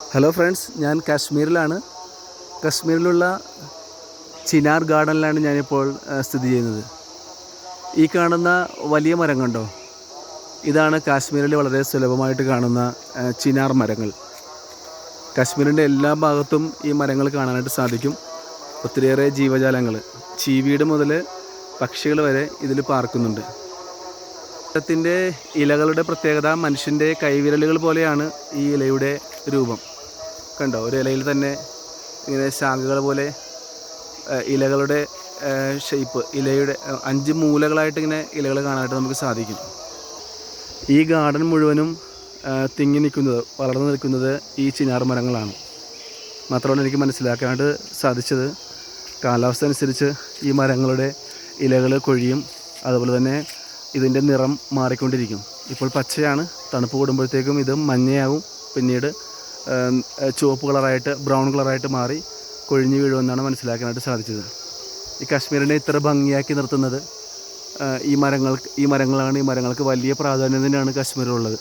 Hello friends ഞാൻ കാശ്മീരിലാണ്. കാശ്മീരിലുള്ള ചിനാർ ഗാർഡനിലാണ് ഞാനിപ്പോൾ സ്ഥിതി ചെയ്യുന്നത്. ഈ കാണുന്ന വലിയ മരം കണ്ടോ? ഇതാണ് കാശ്മീരിൽ വളരെ സുലഭമായിട്ട് കാണുന്ന ചിനാർ മരങ്ങൾ. കാശ്മീരിന്റെ എല്ലാ ഭാഗത്തും ഈ മരങ്ങൾ കാണാനായിട്ട് സാധിക്കും. ഒത്തിരിയേറെ ജീവജാലങ്ങൾ. ചീവീട് മുതൽ പക്ഷികൾ വരെ ഇതിൽ പാർക്കുന്നുണ്ട്. മരത്തിന്റെ ഇലകളുടെ പ്രത്യേകത മനുഷ്യന്റെ കൈവിരലുകൾ പോലെയാണ് ഈ ഇലയുടെ രൂപം. കണ്ടോ? ഒരു ഇലയിൽ തന്നെ ഇങ്ങനെ ശാഖകൾ പോലെ ഇലകളുടെ ഷേപ്പ് ഇലയുടെ അഞ്ച് മൂലകളായിട്ട് ഇങ്ങനെ ഇലകൾ കാണാനായിട്ട് നമുക്ക് സാധിക്കും. ഈ ഗാർഡൻ മുഴുവനും തിങ്ങി നിൽക്കുന്നത് വളർന്നു നിൽക്കുന്നത് ഈ ചിനാർ മരങ്ങളാണ്. മാത്രമല്ല എനിക്ക് മനസ്സിലാക്കാനായിട്ട് സാധിച്ചത് കാലാവസ്ഥ അനുസരിച്ച് ഈ മരങ്ങളുടെ ഇലകൾ കൊഴിയും അതുപോലെ തന്നെ ഇതിന്റെ നിറം മാറിക്കൊണ്ടിരിക്കും. ഇപ്പോൾ പച്ചയാണ് തണുപ്പ് കൂടുമ്പോഴത്തേക്കും ഇത് മഞ്ഞയാവും. പിന്നീട് ചുവപ്പ് കളറായിട്ട് ബ്രൗൺ കളറായിട്ട് മാറി കൊഴിഞ്ഞു വീഴുമെന്നാണ് മനസ്സിലാക്കാനായിട്ട് സാധിച്ചത്. ഈ കാശ്മീരിനെ ഇത്ര ഭംഗിയാക്കി നിർത്തുന്നത് ഈ മരങ്ങൾ ഈ മരങ്ങളാണ് ഈ മരങ്ങൾക്ക് വലിയ പ്രാധാന്യം തന്നെയാണ് കാശ്മീരിലുള്ളത്.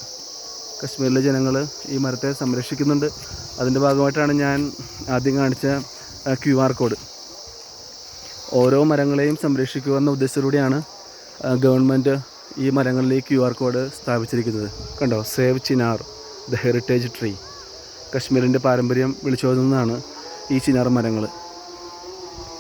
കശ്മീരിലെ ജനങ്ങൾ ഈ മരത്തെ സംരക്ഷിക്കുന്നുണ്ട്. അതിന്റെ ഭാഗമായിട്ടാണ് ഞാൻ ആദ്യം കാണിച്ച ക്യു ആർ കോഡ്. ഓരോ മരങ്ങളെയും സംരക്ഷിക്കുക എന്ന ഉദ്ദേശത്തോടെയാണ് ആ, ഗവൺമെന്റ് ഈ മരങ്ങളിൽ ഈ ക്യു ആർ കോഡ് സ്ഥാപിച്ചിരിക്കുന്നത്. കണ്ടോ? Save chinar the heritage tree കശ്മീരിന്റെ പാരമ്പര്യം വിളിച്ചോതുന്നതാണ് ഈ ചിനാർ മരങ്ങൾ